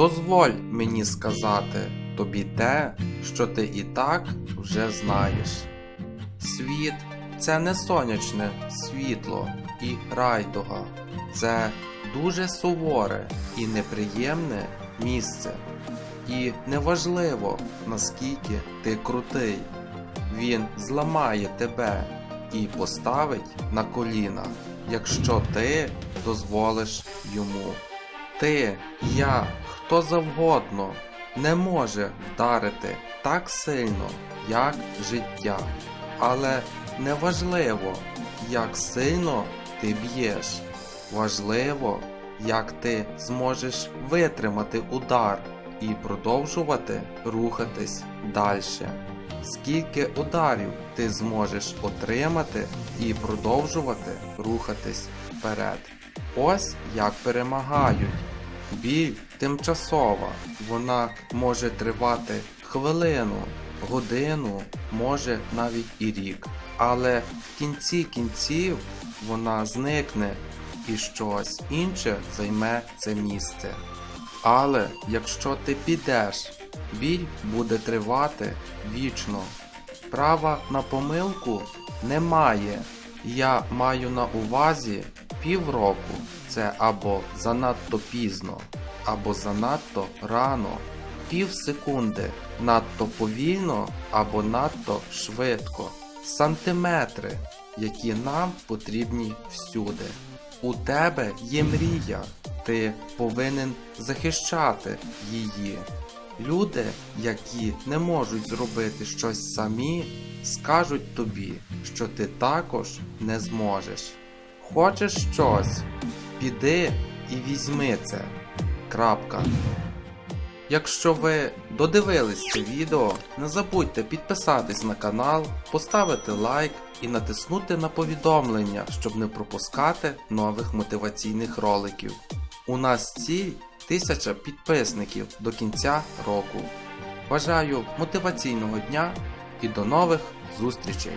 дозволь мені сказати тобі те, що ти і так вже знаєш. Світ це не сонячне світло і райдуга, це дуже суворе і неприємне місце. І неважливо, наскільки ти крутий, він зламає тебе і поставить на коліна, якщо ти дозволиш йому. Ти, я, хто завгодно не може вдарити так сильно, як життя. Але неважливо, як сильно ти б'єш. Важливо, як ти зможеш витримати удар і продовжувати рухатись далі. Скільки ударів ти зможеш отримати і продовжувати рухатись вперед. Ось як перемагають. Біль тимчасова, вона може тривати хвилину, годину, може навіть і рік. Але в кінці кінців вона зникне і щось інше займе це місце. Але якщо ти підеш, біль буде тривати вічно. Права на помилку немає. Я маю на увазі півроку. Це або занадто пізно, або занадто рано. Пів секунди надто повільно або надто швидко. Сантиметри, які нам потрібні всюди. У тебе є мрія, ти повинен захищати її. Люди, які не можуть зробити щось самі, скажуть тобі, що ти також не зможеш. Хочеш щось? Піди і візьми це. Крапка. Якщо ви додивились це відео, не забудьте підписатись на канал, поставити лайк і натиснути на повідомлення, щоб не пропускати нових мотиваційних роликів. У нас ціль 1000 підписників до кінця року. Бажаю мотиваційного дня і до нових зустрічей!